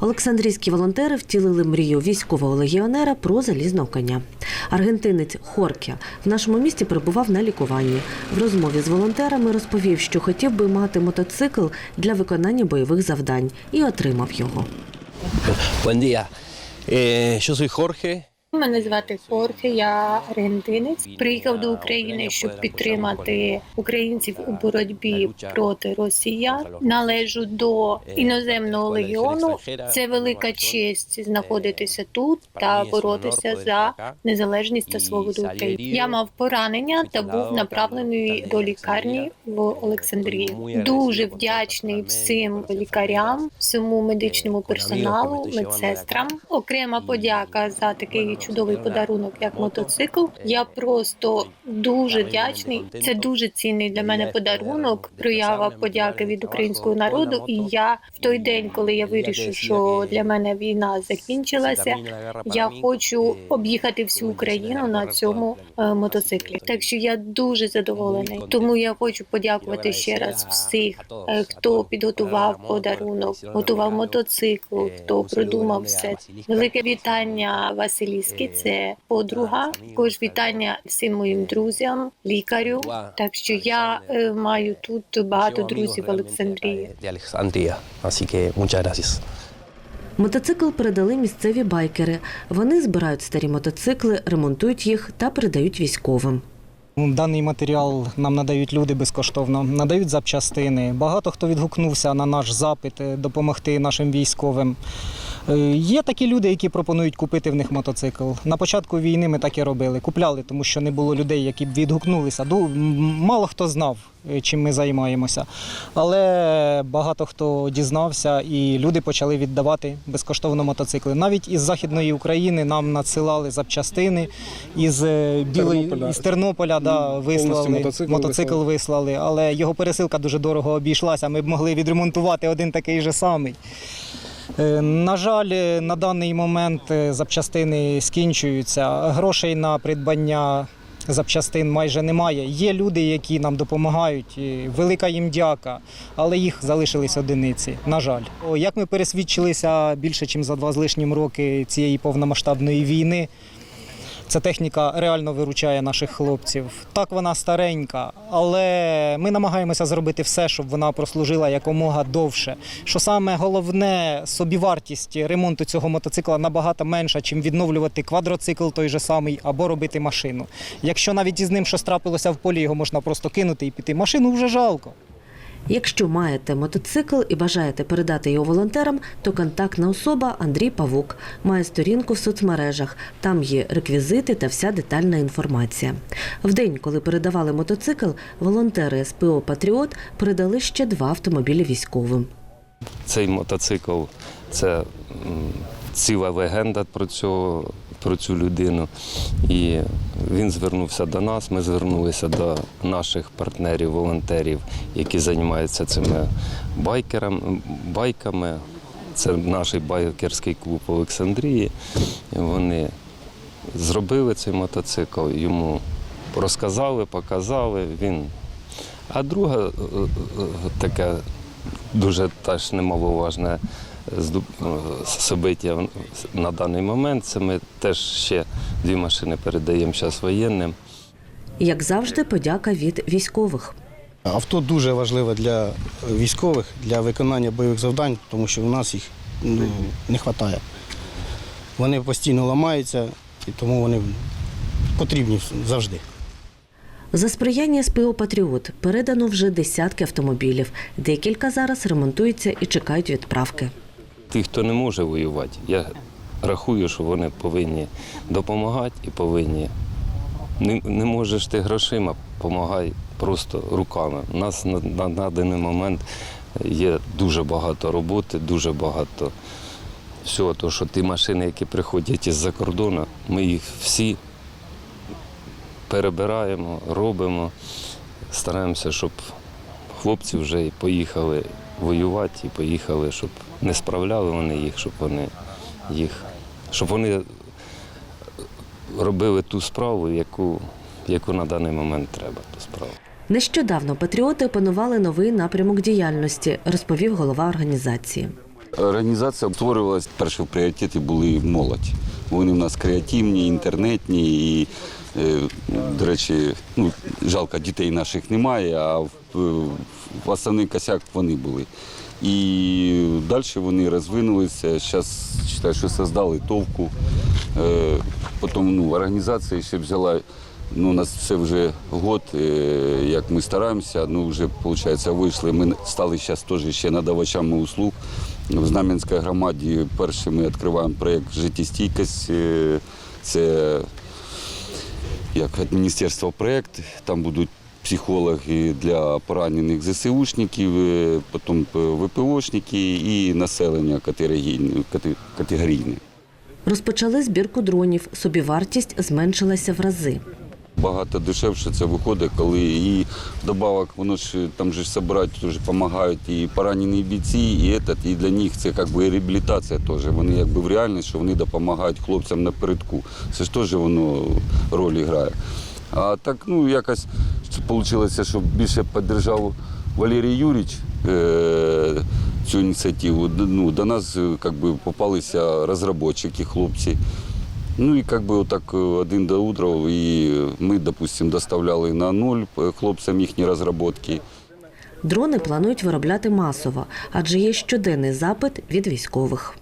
Олександрійські волонтери втілили мрію військового легіонера про залізного коня. Аргентинець Хоркя в нашому місті перебував на лікуванні. В розмові з волонтерами розповів, що хотів би мати мотоцикл для виконання бойових завдань і отримав його. Бон дія. Що Jorge. Мене звати Хорхе, я аргентинець. Приїхав до України, щоб підтримати українців у боротьбі проти росіян. Належу до іноземного легіону. Це велика честь знаходитися тут та боротися за незалежність та свободу України. Я мав поранення та був направлений до лікарні в Олександрії. Дуже вдячний всім лікарям, всьому медичному персоналу, медсестрам. Окрема подяка за такий чудовий подарунок, як мотоцикл. Я просто дуже вдячний. Це дуже цінний для мене подарунок. Проява подяки від українського народу. І я в той день, коли я вирішив, що для мене війна закінчилася, я хочу об'їхати всю Україну на цьому е, мотоциклі. Так що я дуже задоволений. Тому я хочу подякувати ще раз всіх, е, хто підготував подарунок, готував мотоцикл, хто продумав все. Велике вітання Василіски, це подруга. Також вітання всім моїм друзям, лікарю. Так що я е, маю тут багато друзів в Олександрії. Мотоцикл передали місцеві байкери. Вони збирають старі мотоцикли, ремонтують їх та передають військовим. Ну, Даний матеріал нам надають люди безкоштовно, надають запчастини. Багато хто відгукнувся на наш запит е, допомогти нашим військовим. Е, Є такі люди, які пропонують купити в них мотоцикл. На початку війни ми так і робили. Купляли, тому що не було людей, які б відгукнулися. Мало хто знав, е, чим ми займаємося. Але багато хто дізнався, і люди почали віддавати безкоштовно мотоцикли. Навіть із Західної України нам надсилали запчастини із е, білої Тернополя. із Тернополя. Да, вислали мотоцикл мотоцикл вислали. вислали, але його пересилка дуже дорого обійшлася. Ми б могли відремонтувати один такий же самий. Е, На жаль, на даний момент е, запчастини скінчуються. Грошей на придбання запчастин майже немає. Є люди, які нам допомагають. Велика їм дяка, але їх залишились одиниці. На жаль, як ми пересвідчилися більше, ніж за два з лишнім роки цієї повномасштабної війни. Ця техніка реально виручає наших хлопців. Так вона старенька, але ми намагаємося зробити все, щоб вона прослужила якомога довше. Що саме головне, собівартість ремонту цього мотоцикла набагато менша, чим відновлювати квадроцикл той же самий або робити машину. Якщо навіть із ним щось трапилося в полі, його можна просто кинути і піти. Машину вже жалко. Якщо маєте мотоцикл і бажаєте передати його волонтерам, то контактна особа Андрій Павук має сторінку в соцмережах. Там є реквізити та вся детальна інформація. В день, коли передавали мотоцикл, волонтери СПО Патріот передали ще два автомобілі військовим. Цей мотоцикл це ціла легенда про цього, про цю людину. І він звернувся до нас. Ми звернулися до наших партнерів, волонтерів, які займаються цими байками. Це наш байкерський клуб Олександрії. Вони зробили цей мотоцикл, йому розказали, показали. Він. А друге е, е, таке дуже теж е, собиття на даний момент. Це ми теж ще дві машини передаємо зараз воєнним. Як завжди, подяка від військових. Авто дуже важливе для військових, для виконання бойових завдань, тому що у нас їх ну, не вистачає. Вони постійно ламаються, і тому вони потрібні завжди. За сприяння СПО Патріот передано вже десятки автомобілів. Декілька зараз ремонтуються і чекають відправки. Ті, хто не може воювати, я рахую, що вони повинні допомагати і повинні. Не, не можеш ти грошима, допомагай просто руками. У нас на, на, на даний момент є дуже багато роботи, дуже багато всього. того, що ті машини, які приходять із-за кордону, ми їх всі перебираємо, робимо, стараємося, щоб хлопці вже поїхали воювати, і поїхали, щоб не справляли вони їх, щоб вони їх, щоб вони робили ту справу, яку, яку на даний момент треба ту справу. Нещодавно патріоти опанували новий напрямок діяльності, розповів голова організації. Організація створювалася, перші в пріоритеті були молодь. Вони в нас креативні, інтернетні і, е, до речі, ну, жалко, дітей наших немає, а в, основний косяк вони були. І далі вони розвинулися. Зараз вважаю, що создали товку. Е, Потім ну, організація ще взяла. Ну, у нас це вже год, е, як ми стараємося. Ну, вже, виходить, вийшли. Ми стали зараз теж ще надавачами услуг. В Знам'янській громаді перше ми відкриваємо проєкт життєстійкість. Е, Це як від міністерства проєкт. Там будуть психологи для поранених ЗСУшників, е, потім ВПОшники і населення категорійне. Розпочали збірку дронів. Собівартість зменшилася в рази. Багато дешевше це виходить, коли і вдобавок воно ж там же теж допомагають і поранені бійці, і этот, і для них це як би реабілітація теж. Вони якби в реальність, що вони допомагають хлопцям напередку. Це ж теж воно роль грає. А так, ну якось вийшло, що більше підтримав Валерій Юрійович е, цю ініціативу. Ну, до нас е, как би, попалися розробники, хлопці. Ну і як би отак е, один до утра, і ми, допустимо, доставляли на нуль е, хлопцям їхні розробки. Дрони планують виробляти масово, адже є щоденний запит від військових.